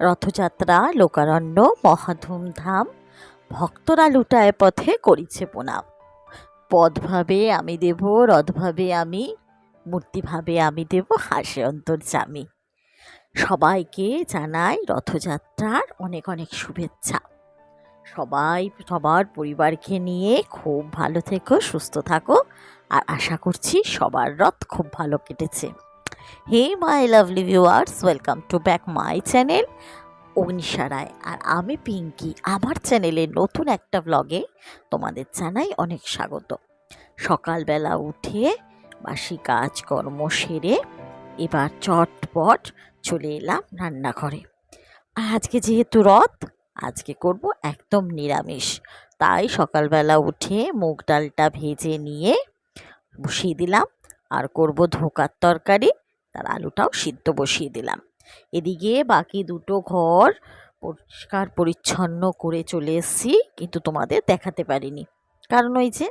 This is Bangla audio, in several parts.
রথযাত্রা, লোকারণ্য, মহাধুমধাম, ভক্তরা লুটায় পথে করিছে প্রণাম পদভাবে আমি দেব, রথভাবে আমি, মূর্তিভাবে আমি দেব, হাসে অন্তর্জামী সবাইকে জানাই রথযাত্রার অনেক অনেক শুভেচ্ছা। সবাই, সবার পরিবারকে নিয়ে খুব ভালো থেকো, সুস্থ থাকো, আর আশা করছি সবার রথ খুব ভালো কেটেছে। Hey my lovely viewers welcome to back my channel Agnisha Roy আর আমি পিঙ্কি আমার চ্যানেলে নতুন একটা ব্লগে তোমাদের জানাই অনেক স্বাগত। সকালবেলা উঠে বাসি কাজকর্ম সেরে এবার চটপট চলে এলাম রান্নাঘরে। আর আজকে যেহেতু রথ, আজকে করব একদম নিরামিষ। তাই সকালবেলা উঠে মুগ ডালটা ভেজে নিয়ে বসিয়ে দিলাম। আর করব ধোকার তরকারি। তার আলুটাও সিদ্ধ বসিয়ে দিলাম। এদিকে বাকি দুটো ঘর পরিষ্কার পরিচ্ছন্ন করে চলে এসেছি, কিন্তু তোমাদের দেখাতে পারিনি। কারণ ওই যে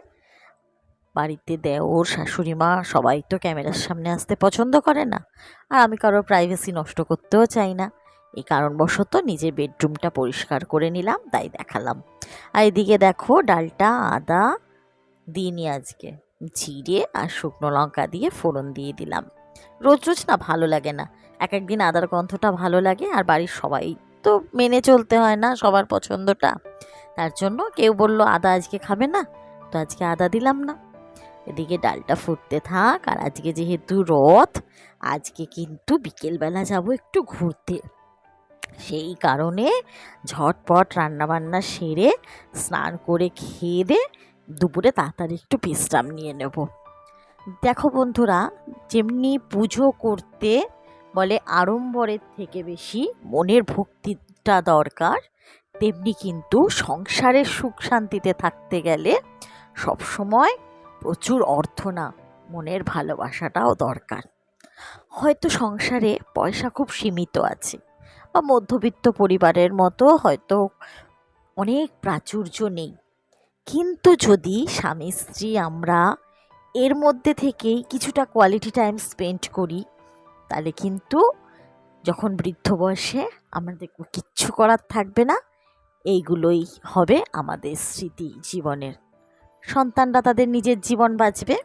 বাড়িতে দেওর, শাশুড়ি মা সবাই তো ক্যামেরার সামনে আসতে পছন্দ করে না। আর আমি কারোর প্রাইভেসি নষ্ট করতেও চাই না। এই কারণবশত নিজের বেডরুমটা পরিষ্কার করে নিলাম, তাই দেখালাম। আর এদিকে দেখো ডালটা আদা দিইনি আজকে জিরে আর শুকনো লঙ্কা দিয়ে ফোড়ন দিয়ে দিলাম। রোজ রোজ না ভালো লাগে না। এক একদিন আদার গন্ধটা ভালো লাগে আর বাড়ির সবাই তো মেনে চলতে হয় না সবার পছন্দটা। তার জন্য কেউ বলল, আদা আজকে খাবে না? তো আজকে আদা দিলাম না। এদিকে ডালটা ফুটতে থাক আর আজকে যেহেতু রথ, আজকে কিন্তু বিকেলবেলা যাব একটু ঘুরতে। সেই কারণে ঝটপট রান্নাবান্না সেরে, স্নান করে খেয়ে দে, দুপুরে তাড়াতাড়ি একটু বিশ্রাম নিয়ে নেব। দেখো বন্ধুরা, যেমনি পুজো করতে বলে আড়ম্বরের থেকে বেশি মনের ভক্তিটা দরকার, তেমনি কিন্তু সংসারের সুখ শান্তিতে থাকতে গেলে সবসময় প্রচুর অর্থ না, মনের ভালোবাসাটাও দরকার। হয়তো সংসারে পয়সা খুব সীমিত আছে বা মধ্যবিত্ত পরিবারের মতো হয়তো অনেক প্রাচুর্য নেই। কিন্তু যদি স্বামী স্ত্রী আমরা এর মধ্যে থেকেই কিছুটা কোয়ালিটি টাইম স্পেন্ড করি। তাহলে কিন্তু যখন বৃদ্ধ বয়সে আমাদের কিচ্ছু করার থাকবে না, এইগুলোই হবে আমাদের স্মৃতি জীবনের। সন্তানরা তাদের নিজের জীবন বাঁচবে।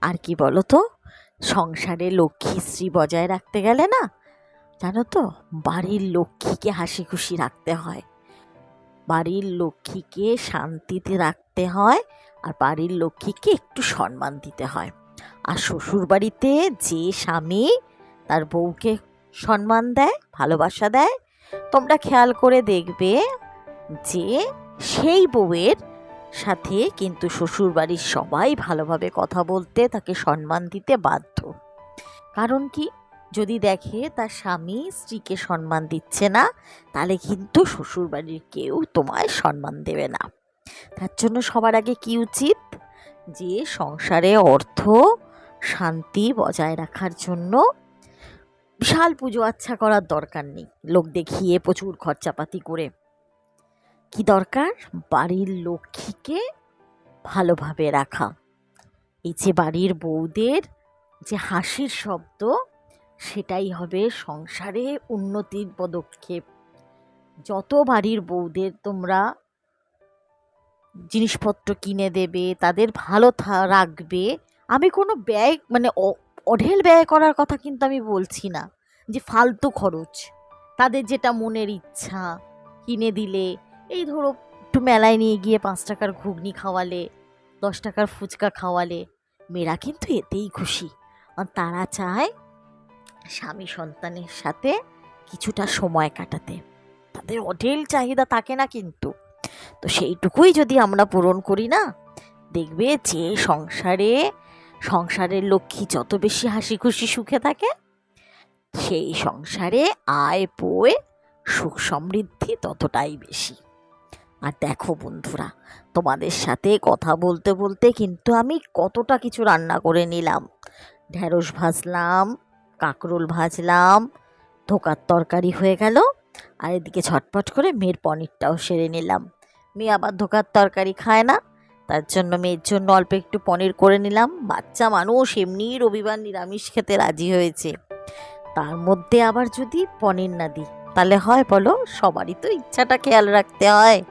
আর কি বলো তো সংসারে লক্ষ্মী শ্রী বজায় রাখতে গেলে না, জানো তো, বাড়ির লক্ষ্মীকে হাসি খুশি রাখতে হয়। বাড়ির লক্ষ্মীকে শান্তিতে রাখতে হয় আর বাড়ির লক্ষ্মীকে একটু সম্মান দিতে হয়। আর শ্বশুর বাড়িতে যে স্বামী তার বউকে সম্মান দেয়, ভালোবাসা দেয়, তোমরা খেয়াল করে দেখবে যে সেই বউয়ের সাথে কিন্তু শ্বশুর বাড়ির সবাই ভালোভাবে কথা বলতে, তাকে সম্মান দিতে বাধ্য। কারণ কি? যদি দেখে তার স্বামী স্ত্রীকে সম্মান দিচ্ছে না, তাহলে কিন্তু শ্বশুর বাড়ির কেউ তোমায় সম্মান দেবে না। তার জন্য সবার আগে কি উচিত? যে সংসারে অর্থ, শান্তি বজায় রাখার জন্য বিশাল পুজো আচ্ছা করার দরকার নেই। লোক দেখিয়ে প্রচুর খরচাপাতি করে। কি দরকার? বাড়ির লক্ষ্মীকে ভালোভাবে রাখা। এই যে বাড়ির বউদের যে হাসির শব্দ, সেটাই হবে সংসারে উন্নতির পদক্ষেপ। যত বাড়ির বউদের তোমরা জিনিসপত্র কিনে দেবে, তাদের ভালো রাখবে। আমি কোনো ব্যয় মানে অঢেল ব্যয় করার কথা কিন্তু আমি বলছি না। যে ফালতু খরচ, তাদের যেটা মনের ইচ্ছা কিনে দিলে। এই ধরো, একটু মেলায় নিয়ে গিয়ে পাঁচ টাকার ঘুগনি খাওয়ালে, দশ টাকার ফুচকা খাওয়ালে। মেয়েরা কিন্তু এতেই খুশি। আর তারা চায় স্বামী সন্তানের সাথে কিছুটা সময় কাটাতে। তাদের অঢেল চাহিদা থাকে না কিন্তু। তো সেইটুকুই যদি আমরা পূরণ করি না? দেখবে যে সংসারে, সংসারের লক্ষ্মী যত বেশি হাসি খুশি সুখে থাকে, সেই সংসারে আয়, পোয়ে, সুখ সমৃদ্ধি ততটাই বেশি। আর দেখো বন্ধুরা, তোমাদের সাথে কথা বলতে বলতে কিন্তু আমি কতটা কিছু রান্না করে নিলাম। ঢ্যাঁড়স ভাজলাম, কাঁকরোল ভাজলাম, ধোকার তরকারি হয়ে গেল, আর এদিকে ছটপট করে মেয়ের পনিরটাও সেরে নিলাম। মেয়ে আবার ধোকার তরকারি খায় না। তার জন্য মেয়ের জন্য অল্প একটু পনির করে নিলাম। বাচ্চা মানুষ এমনি রবিবার নিরামিষ খেতে রাজি হয়েছে। তার মধ্যে আবার যদি পনির না দিই, তাহলে হয় বলো, সবারই তো ইচ্ছাটা খেয়াল রাখতে হয়।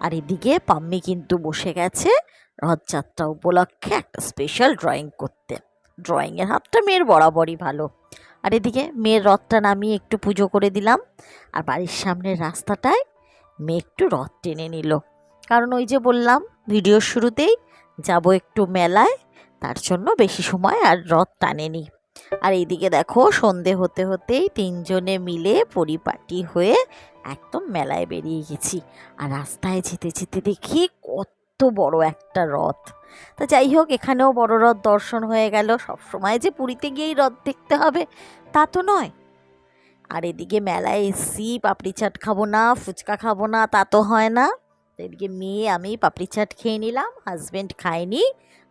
আর এদিকে পাম্মি কিন্তু বসে গেছে রথযাত্রা উপলক্ষে একটা স্পেশাল ড্রয়িং করতে। ড্রয়িংয়ের হাতটা মেয়ের বরাবরই ভালো। আর এদিকে মেয়ের রথটা নামিয়ে একটু পুজো করে দিলাম। আর বাড়ির সামনের রাস্তাটায় মেয়ে একটু রথ টেনে নিল। কারণ ওই যে বললাম, ভিডিওর শুরুতেই যাব একটু মেলায়, তার জন্য বেশি সময় আর রথ টানেনি। আর এইদিকে দেখো, সন্ধে হতে হতেই তিনজনে মিলে পরিপাটি হয়ে একদম মেলায় বেরিয়ে গেছি। আর রাস্তায় যেতে যেতে দেখি কত বড় একটা রথ। তা যাই হোক, এখানেও বড় রথ দর্শন হয়ে গেল। সবসময় যে পুরীতে গিয়েই রথ দেখতে হবে, তা তো নয়। আর এদিকে মেলায় এসছি, পাপড়ি চাট খাব না, ফুচকা খাব না, তা তো হয় না। এদিকে মেয়ে, আমি পাপড়ি চাট খেয়ে নিলাম হাজব্যান্ড খায়নি।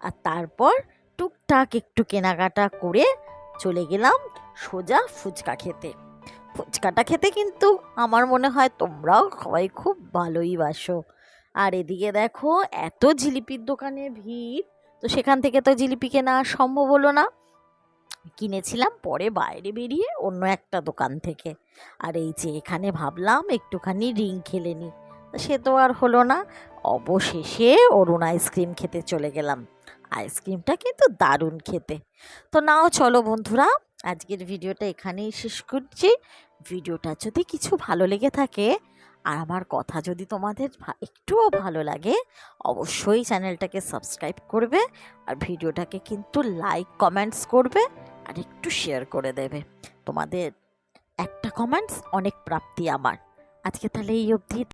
আর তারপর টুকটাক একটু কেনাকাটা করে চলে গেলাম সোজা ফুচকা খেতে। ফুচকাটা খেতে কিন্তু আমার মনে হয় তোমরাও সবাই খুব ভালোই বাসো। আর এদিকে দেখো, এত জিলিপির দোকানে ভিড়, তো সেখান থেকে তো জিলিপি কেনা সম্ভব হলো না। কিনেছিলাম পরে বাইরে বেরিয়ে অন্য একটা দোকান থেকে। আর এই যে এখানে ভাবলাম একটুখানি রিং খেলে নিই সে তো আর হলো না। অবশেষে অরুণ আইসক্রিম খেতে চলে গেলাম। আইসক্রিমটা কিন্তু দারুণ খেতে। তো নাও চলো বন্ধুরা, আজকের ভিডিওটা এখানেই শেষ করছি। ভিডিওটা যদি কিছু ভালো লেগে থাকে আর আমার কথা যদি তোমাদের একটুও ভালো লাগে, অবশ্যই চ্যানেলটাকে সাবস্ক্রাইব করবে। আর ভিডিওটাকে কিন্তু লাইক, কমেন্টস করবে। আর একটু শেয়ার করে দেবে। তোমাদের একটা কমেন্টস অনেক প্রাপ্তি আমার। আজকে তাহলে এই অবধি।